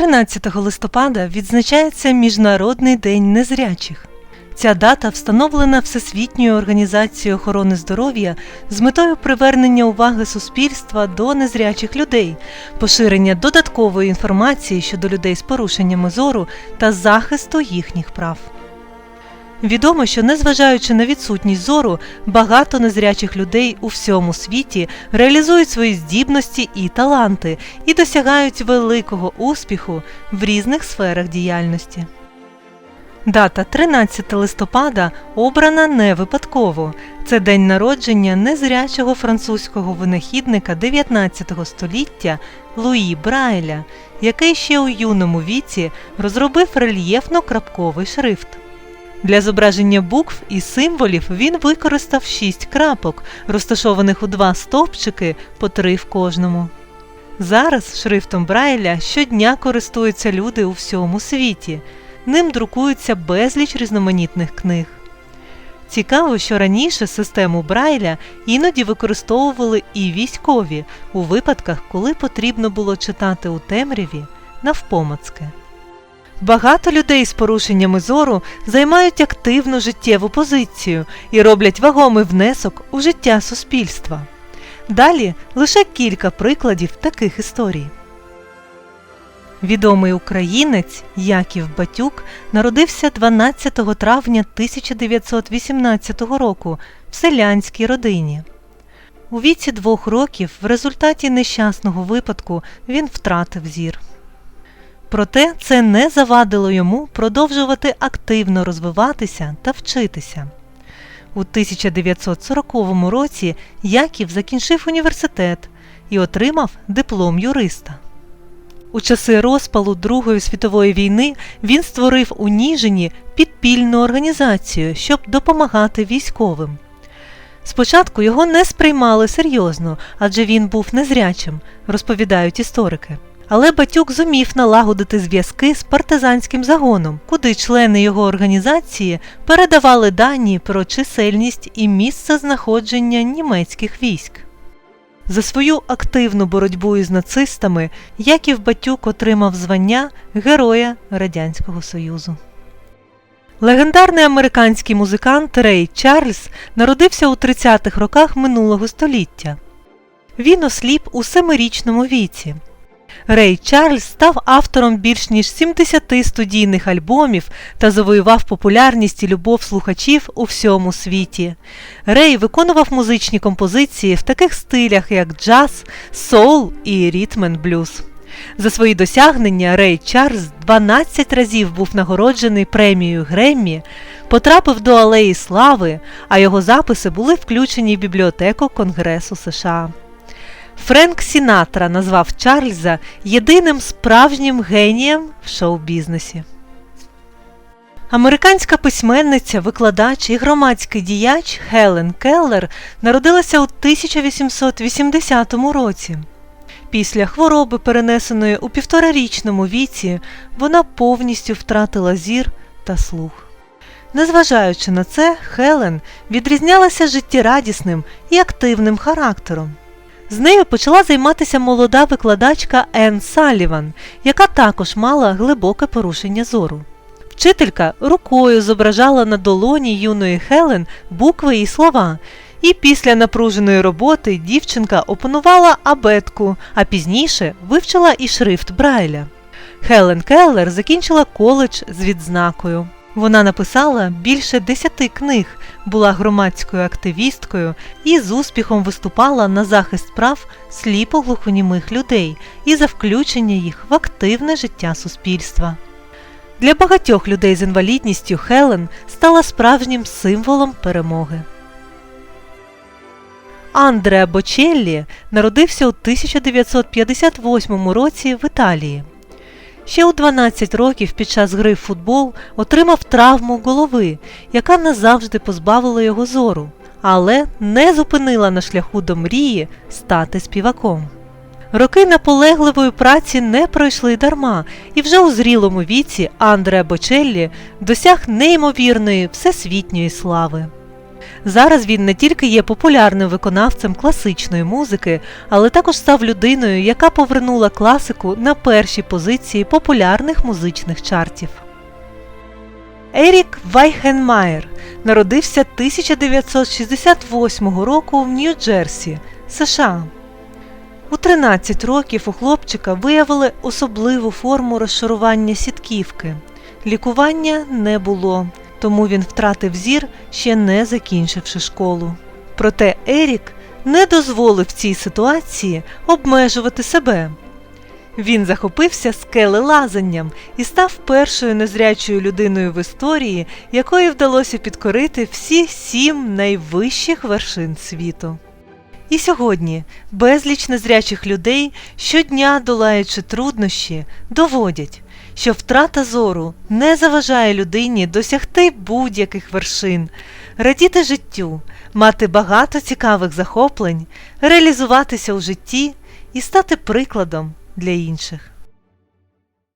13 листопада відзначається Міжнародний день незрячих. Ця дата встановлена Всесвітньою організацією охорони здоров'я з метою привернення уваги суспільства до незрячих людей, поширення додаткової інформації щодо людей з порушеннями зору та захисту їхніх прав. Відомо, що незважаючи на відсутність зору, багато незрячих людей у всьому світі реалізують свої здібності і таланти і досягають великого успіху в різних сферах діяльності. Дата 13 листопада обрана не випадково. Це день народження незрячого французького винахідника 19 століття Луї Брайля, який ще у юному віці розробив рельєфно-крапковий шрифт. Для зображення букв і символів він використав шість крапок, розташованих у два стовпчики по три в кожному. Зараз шрифтом Брайля щодня користуються люди у всьому світі. Ним друкується безліч різноманітних книг. Цікаво, що раніше систему Брайля іноді використовували і військові у випадках, коли потрібно було читати у темряві навпомацки. Багато людей з порушеннями зору займають активну життєву позицію і роблять вагомий внесок у життя суспільства. Далі лише кілька прикладів таких історій. Відомий українець Яків Батюк народився 12 травня 1918 року в селянській родині. У віці двох років в результаті нещасного випадку він втратив зір. Проте це не завадило йому продовжувати активно розвиватися та вчитися. У 1940 році Яків закінчив університет і отримав диплом юриста. У часи розпалу Другої світової війни він створив у Ніжині підпільну організацію, щоб допомагати військовим. Спочатку його не сприймали серйозно, адже він був незрячим, розповідають історики. Але Батюк зумів налагодити зв'язки з партизанським загоном, куди члени його організації передавали дані про чисельність і місце знаходження німецьких військ. За свою активну боротьбу із нацистами Яків Батюк отримав звання Героя Радянського Союзу. Легендарний американський музикант Рей Чарльз народився у 30-х роках минулого століття. Він осліп у семирічному віці. Рей Чарльз став автором більш ніж 70 студійних альбомів та завоював популярність і любов слухачів у всьому світі. Рей виконував музичні композиції в таких стилях, як джаз, соул і рітмен блюз. За свої досягнення Рей Чарльз 12 разів був нагороджений премією Греммі, потрапив до Алеї Слави, а його записи були включені в бібліотеку Конгресу США. Френк Сінатра назвав Чарльза єдиним справжнім генієм в шоу-бізнесі. Американська письменниця, викладач і громадський діяч Хелен Келлер народилася у 1880 році. Після хвороби, перенесеної у півторарічному віці, вона повністю втратила зір та слух. Незважаючи на це, Хелен відрізнялася життєрадісним і активним характером. З нею почала займатися молода викладачка Енн Саліван, яка також мала глибоке порушення зору. Вчителька рукою зображала на долоні юної Хелен букви і слова, і після напруженої роботи дівчинка опанувала абетку, а пізніше вивчила і шрифт Брайля. Хелен Келлер закінчила коледж з відзнакою. Вона написала більше десяти книг, була громадською активісткою і з успіхом виступала на захист прав сліпо-глухонімих людей і за включення їх в активне життя суспільства. Для багатьох людей з інвалідністю Хелен стала справжнім символом перемоги. Андреа Бочеллі народився у 1958 році в Італії. Ще у 12 років під час гри в футбол отримав травму голови, яка назавжди позбавила його зору, але не зупинила на шляху до мрії стати співаком. Роки наполегливої праці не пройшли дарма, і вже у зрілому віці Андреа Бочеллі досяг неймовірної всесвітньої слави. Зараз він не тільки є популярним виконавцем класичної музики, але також став людиною, яка повернула класику на перші позиції популярних музичних чартів. Ерік Вайхенмаєр народився 1968 року в Нью-Джерсі, США. У 13 років у хлопчика виявили особливу форму розшарування сітківки. Лікування не було, тому він втратив зір, ще не закінчивши школу. Проте Ерік не дозволив цій ситуації обмежувати себе. Він захопився скелелазанням і став першою незрячою людиною в історії, якої вдалося підкорити всі сім найвищих вершин світу. І сьогодні безліч незрячих людей, щодня долаючи труднощі, доводять, що втрата зору не заважає людині досягти будь-яких вершин, радіти життю, мати багато цікавих захоплень, реалізуватися у житті і стати прикладом для інших.